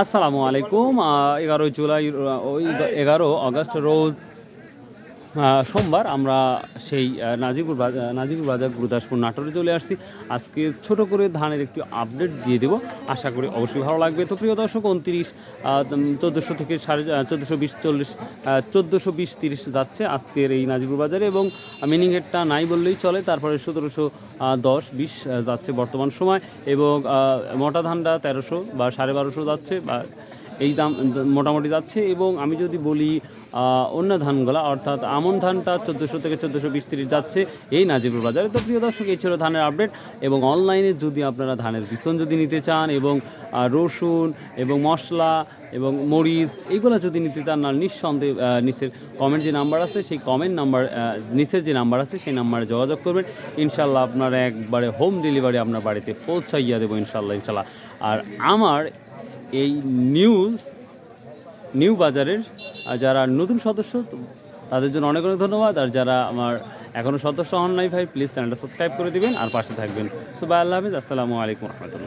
আসসালামু আলাইকুম। এগারো জুলাই ওই এগারো অগস্ট রোজ সোমবার আমরা সেই নাজিপুর বাজার নাজিপুর বাজার গুরুদাসপুর নাটোরে চলে আসছি। আজকে ছোট করে ধানের একটি আপডেট দিয়ে দেব। আশা করি অবশ্যই ভালো লাগবে। তো প্রিয় দর্শক, উনত্রিশ চোদ্দোশো থেকে সাড়ে চোদ্দোশো বিশ, চল্লিশ চোদ্দোশো বিশ তিরিশ যাচ্ছে আজকের এই নাজিপুর বাজারে এবং মিনিং হেডটা নাই বললেই চলে। তারপরে সতেরোশো দশ, বিশ যাচ্ছে বর্তমান সময় এবং মোটা ধানটা তেরোশো বা সাড়ে বারোশো যাচ্ছে বা এই দাম মোটামুটি যাচ্ছে এবং আমি যদি বলি অন্য ধানগুলা, অর্থাৎ আমন ধানটা চোদ্দোশো থেকে চোদ্দোশো বিশ তিরিশ যাচ্ছে এই নাজিপুর বাজারে। তো প্রিয় দর্শক, এই ছিল ধানের আপডেট এবং অনলাইনে যদি আপনারা ধানের বিচন যদি নিতে চান এবং রসুন এবং মশলা এবং মরিচ এইগুলো যদি নিতে চান, না নিঃসন্দেহে নিচের কমেন্ট যে নাম্বার আছে, সেই কমেন্ট নাম্বার নিচের যে নাম্বার আছে, সেই নাম্বারে যোগাযোগ করবেন। ইনশাল্লাহ আপনারা একবারে হোম ডেলিভারি আপনার বাড়িতে পৌঁছাইয়া দেবো ইনশাল্লাহ ইনশাল্লাহ আর আমার এই নিউজ নিউ বাজারের যারা নতুন সদস্য, তাদের জন্য অনেক অনেক ধন্যবাদ। আর যারা আমার এখনও সদস্য হন নাই ভাই প্লিজ চ্যানেলটা সাবস্ক্রাইব করে দিবেন, আর পাশে থাকবেন। সো বাই আল্লাহ হাফিজ, আসসালামু আলাইকুম রহমতুল্লাহ।